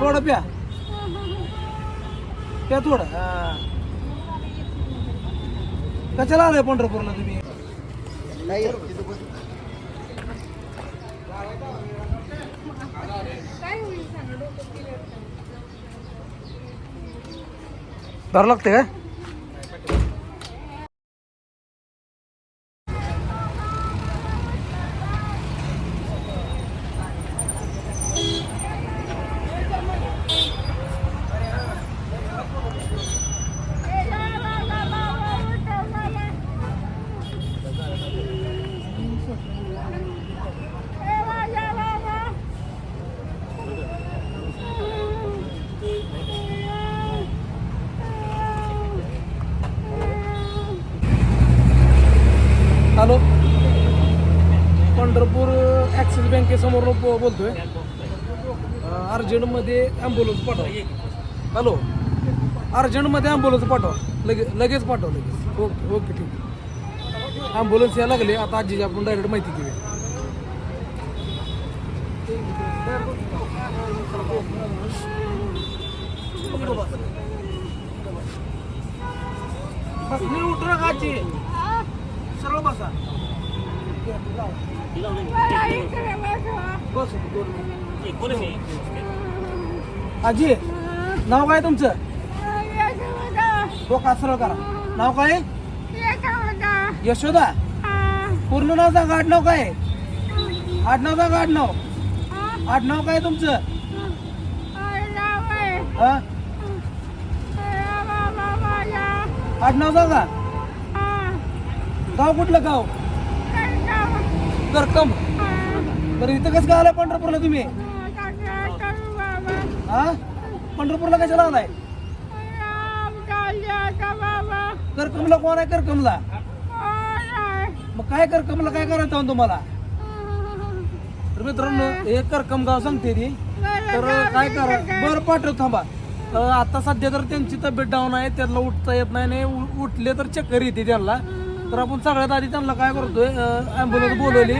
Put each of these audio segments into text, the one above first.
थोडं प्या. प्या थोडं. कशाला आलाय पंढरपूरला तुम्ही? धर लागते काय हॅलो पंढरपूर समोर बो- बोलतोय. अर्जंटमध्ये ॲम्ब्युलन्स पाठवा. हॅलो अर्जंटमध्ये ॲम्ब्युलन्स पाठवा. लगे लगेच पाठवा लगेच. ओके ओके ठीक ॲम्ब्युलन्स यायला लागले. आता आजीची आपण डायरेक्ट माहिती घेऊया. बस सरळ बसा. आजी नाव काय तुमचं? तो सरळ करा. नाव काय? यशोदा. पूर्ण नाव सांगा आडनाव काय? आडनाव सांगा आठ नाव काय तुमचं? आठ नाव सांगा. गाव कुठलं गाव? करकम बरं इथं कसं काय आलाय पंढरपूरला तुम्ही? हा? पंढरपूरला कशाला आलाय? करकमला कोण आहे करकमला मग काय करकमला काय करायचं आहे तुम्हाला? तर मित्रांनो हे करकम गाव सांगते ती. तर काय करा बरं पाठव थांबा. आता सध्या तर त्यांची तब्येत डाऊन आहे त्यांना उठता येत नाही उ- उठले तर चक्कर येते त्यांना. तर आपण सगळ्यात आधी त्यांना काय करतोय ॲम्ब्युलन्स बोलवली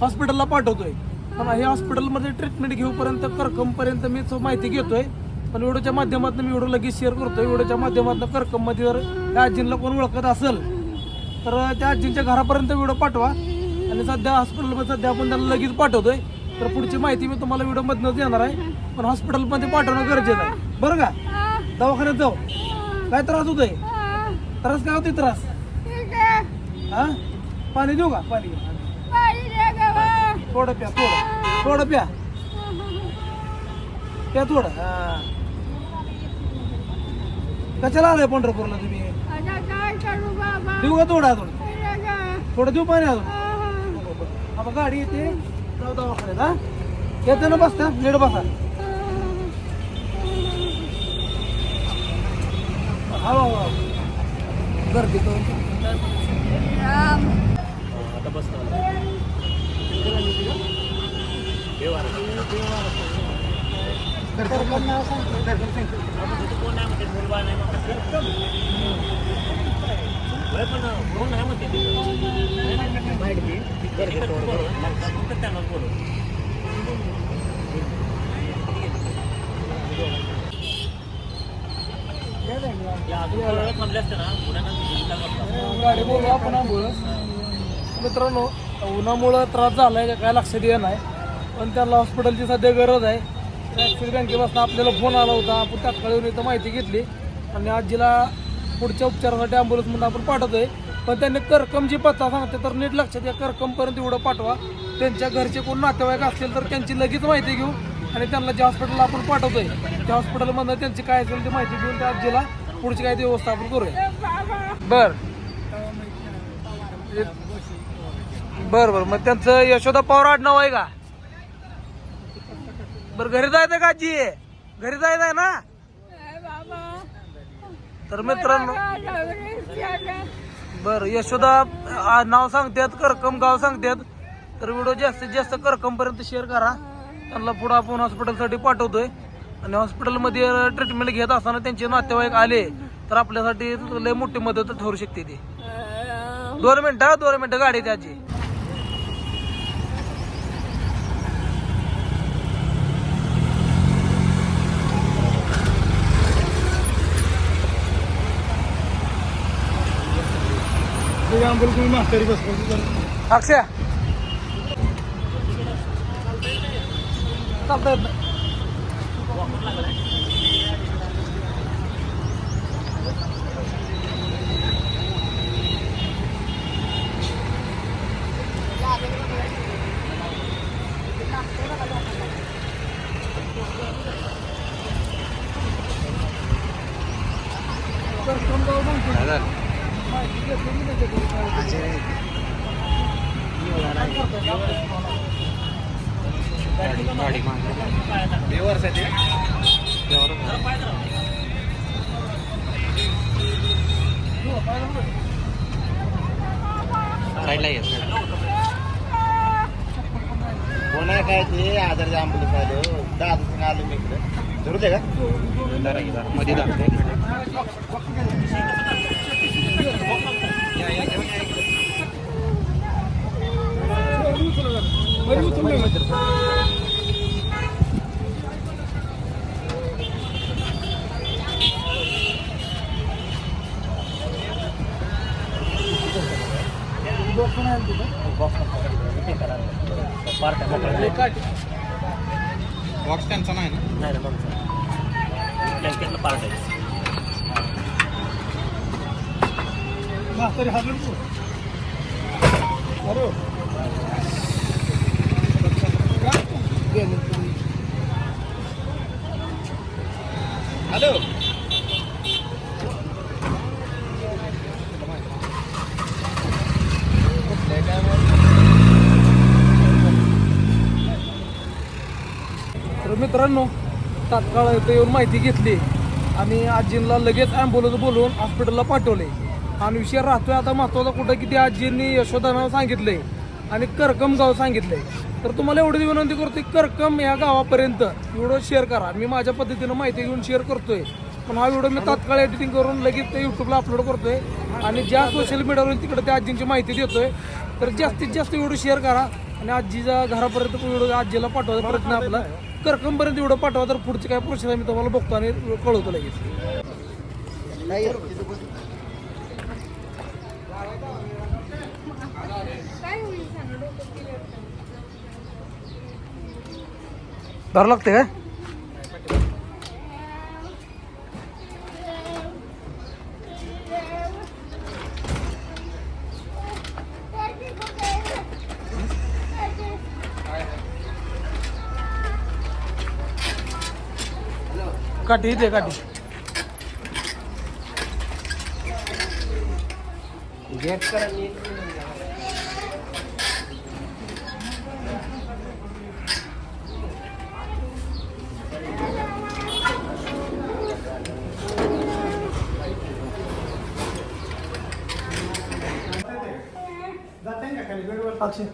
हॉस्पिटलला पाठवतोय. पण हे हॉस्पिटलमध्ये ट्रीटमेंट घेऊपर्यंत करकमपर्यंत मी तो माहिती घेतोय. पण व्हिडिओच्या माध्यमातून मी व्हिडिओ लगेच शेअर करतोय. व्हिडिओच्या माध्यमातून करकममध्ये जर त्या आजींना कोण ओळखत असेल तर त्या आजींच्या घरापर्यंत व्हिडिओ पाठवा. आणि सध्या हॉस्पिटलमध्ये सध्या आपण त्यांना लगेच पाठवतोय. तर पुढची माहिती मी तुम्हाला व्हिडिओमधनंच देणार आहे. पण हॉस्पिटलमध्ये पाठवणं गरजेचं आहे. बरं का? दवाखान्यात जाऊ. काय त्रास होतोय? त्रास काय होतोय त्रास? हा? पाणी देऊ का? पाणी. थोडं प्या थोडं. थोडं प्या. प्या थोडं. हा. कशाला आलाय पंढरपूरला तुम्ही? देऊ का थोडं अजून? थोडं देऊ पाणी अजून? आता गाडी येते. जाऊ दवाखान्यात हा? येते ना बसता? नीट बसा. हा. गर्दी करून गाडी बोलू आपण ambulance. मित्रांनो उन्हामुळं त्रास झालाय काय लक्षात येत नाही. पण त्याला हॉस्पिटलची सध्या गरज आहे. ॲक्सिस बँकेपासून आपल्याला फोन आला होता. आपण तात्काळ येऊन इथं माहिती घेतली. आणि आजीला पुढच्या उपचारासाठी ॲम्ब्युलन्स म्हणून आपण पाठवतोय. पण त्यांनी करकम जी पत्ता सांगते तर नीट लक्षात या करकमपर्यंत एवढं पाठवा. त्यांच्या घरचे कोण नातेवाईक असतील तर त्यांची लगेच माहिती घेऊ आणि त्यांना ज्या हॉस्पिटलला आपण पाठवतोय त्या हॉस्पिटलमधनं त्यांची काय असेल ती माहिती घेऊन त्या आजीला पुढची काय ती व्यवस्था आपण करूया. बर. बर बर. मग त्यांचं यशोदा पवार आडनाव आहे का? बर घरी जायचं का आजी? घरी जायचं आहे ना? तर मित्रांनो बर यशोदा नाव सांगतात करकम गाव सांगतात. तर व्हिडिओ जास्तीत जास्त करकम पर्यंत शेअर करा. त्यांना पुढे आपण हॉस्पिटलसाठी पाठवतोय. आणि हॉस्पिटलमध्ये ट्रीटमेंट घेत असताना त्यांचे नातेवाईक आले तर आपल्यासाठी लय मोठी मदत ठरू शकते ती. दोन मिनिटं दोन मिनिटं गाडी त्याची आंबोली तुम्ही म्हातारी बसलो अक्षय चालता येत नाही. तर समजावून सांगतो. माहिती घेतली मी त्याच्याकडून. कोण आहे काय ते आधार आंबोली पाहिजे दहा दिवसांनी आलो मी इकडे जरूर दे का मध्ये बॉक्स त्यांचा नाही ना म्हातारी हागड तू. अरे. गेले तुम्ही. हॅलो तर मित्रांनो तात्काळ इथं येऊन माहिती घेतली. आणि आजींना लगेच ॲम्ब्युलन्स बोलवून हॉस्पिटलला पाठवले. आणि विषय राहतोय आता महत्त्वाचा कुठं की ते आजींनी यशोदा सांगितले सांगितलंय आणि करकम गाव सांगितलंय तर तुम्हाला एवढी विनंती करतोय करकम या गावापर्यंत व्हिडिओ शेअर करा. मी माझ्या पद्धतीनं माहिती घेऊन शेअर करतोय. पण हा व्हिडिओ मी तात्काळ एडिटिंग करून लगेच ते युट्यूबला अपलोड करतोय. आणि ज्या सोशल मीडियावरून तिकडे त्या आजींची माहिती देतोय. तर जास्तीत जास्त व्हिडिओ शेअर करा. आणि आजीच्या घरापर्यंत व्हिडिओ आजीला पाठवायचा प्रयत्न आपला. रक्कमपर्यंत एवढं पाठवा तर पुढचे काय प्रोसेस आहे मी तुम्हाला बघतो आणि कळवतो लगेच. धर लागते काय? काठी दे काठी. अक्षय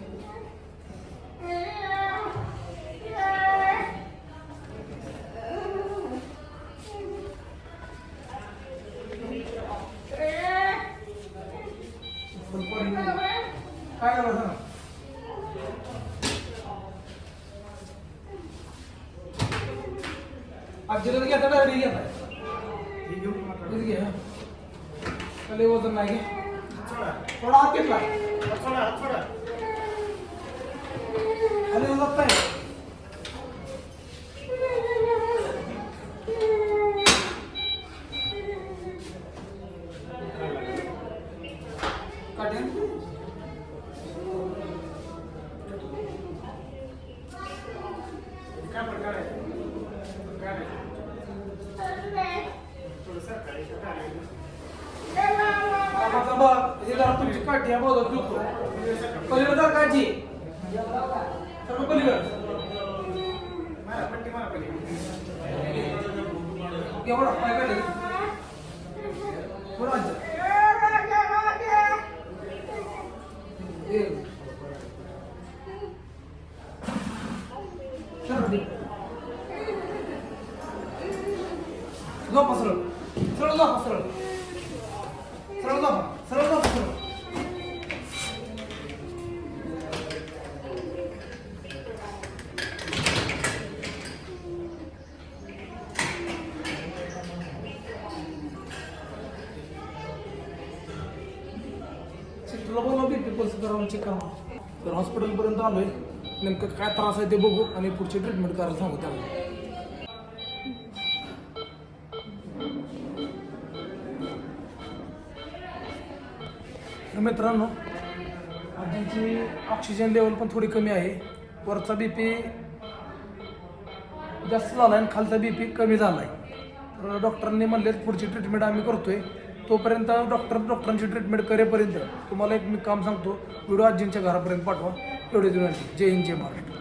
काय करायचं सांगा तर घेता डायरी घेता घे खाली वजन नाही घे. थोडा हात घेतला खाली वजन काय काढ्या कामाचा बघ हे जरा तुमची काठी आहे बघ चुकतो पलीकडे जर काठी सर्व पलीकडे एवढा पाय काढे थोडा अंतर. हे. सरळ सरळ तुला पल्स करून चेक करा तर हॉस्पिटलपर्यंत आलोय. नेमकं काय त्रास आहे ते बघू आणि पुढची ट्रीटमेंट करायला सांगू त्याला. मित्रांनो आजीची ऑक्सिजन लेवल पण थोडी कमी आहे. वरचा बी पी जास्त झाला आहे आणि खालचा बी पी कमी झाला आहे तर डॉक्टरांनी म्हणले पुढची ट्रीटमेंट आम्ही करतोय. तोपर्यंत डॉक्टर डॉक्टरांची ट्रीटमेंट करेपर्यंत तुम्हाला एक मी काम सांगतो व्हिडिओ आजींच्या घरापर्यंत पाठवा. एवढे दिवस जय हिंद जय महाराष्ट्र.